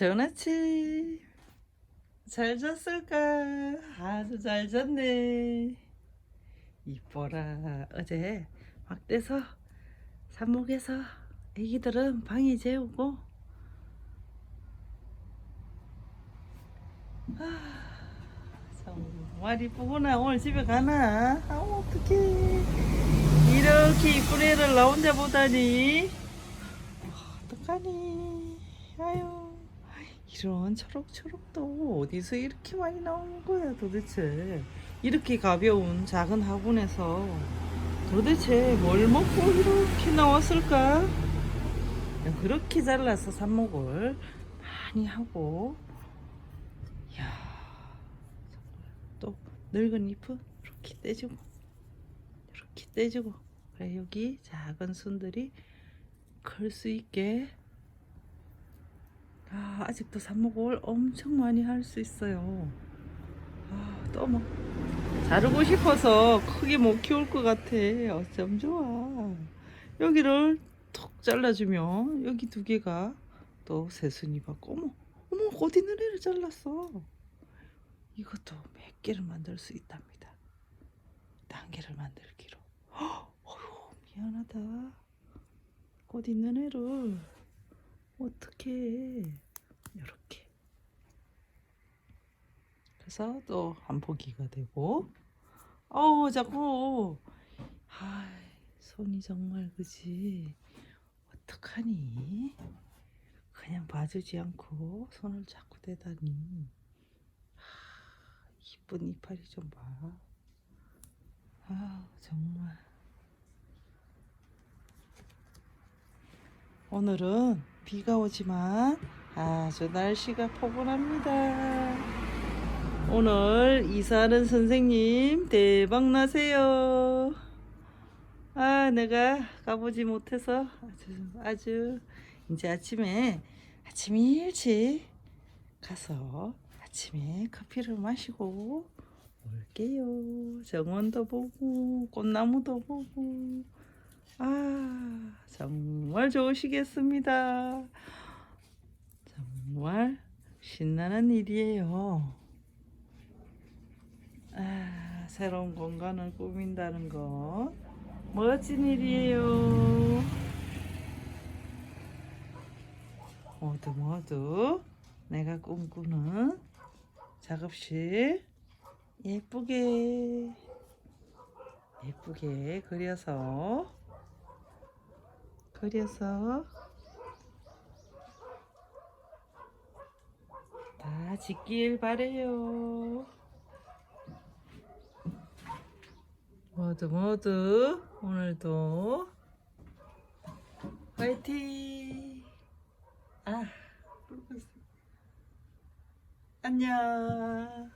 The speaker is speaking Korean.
좋은 아침. 잘 잤을까? 아주 잘 잤네. 이뻐라. 어제 막대서 삽목에서 애기들은 방에 재우고 아, 정말 이쁘구나. 오늘 집에 가나? 아, 어떡해. 이렇게 이쁜 애를 나 혼자 보다니. 아, 어떡하니. 아유. 이런 초록초록도 어디서 이렇게 많이 나오는 거야 도대체. 이렇게 가벼운 작은 화분에서 도대체 뭘 먹고 이렇게 나왔을까? 그렇게 잘라서 삽목을 많이 하고 야또 늙은 잎은 이렇게 떼주고 이렇게 떼주고 그래 여기 작은 순들이 클 수 있게 아 아직도 삽목을 엄청 많이 할 수 있어요. 아 또뭐 자르고 싶어서 크게 못 키울 것 같아. 어쩜 좋아. 여기를 톡 잘라주면 여기 두 개가 또 새순이 받고 어머 어머 어디 애를 잘랐어? 이것도 몇 개를 만들 수 있답니다. 단계를 만들기로. 헉, 어휴 미안하다. 꽃 있는 애를 어떻게 이렇게. 그래서 또 한 포기가 되고. 어우 자꾸. 아 손이 정말 그지? 어떡하니? 그냥 봐주지 않고 손을 자꾸 대다니. 아, 이쁜 이파리 좀봐. 아 정말. 오늘은 비가 오지만 아주 날씨가 포근합니다. 오늘 이사하는 선생님 대박 나세요. 아, 내가 가보지 못해서 아주, 아주 이제 아침에 아침 일찍 가서 아침에 커피를 마시고 올게요. 정원도 보고 꽃나무도 보고 아, 정말 좋으시겠습니다. 정말 신나는 일이에요. 아, 새로운 공간을 꾸민다는 거 멋진 일이에요. 모두 모두 내가 꿈꾸는 작업실 예쁘게 예쁘게 그려서 그려서 다 짓길 바래요. 모두 모두 오늘도 화이팅! 아. 안녕.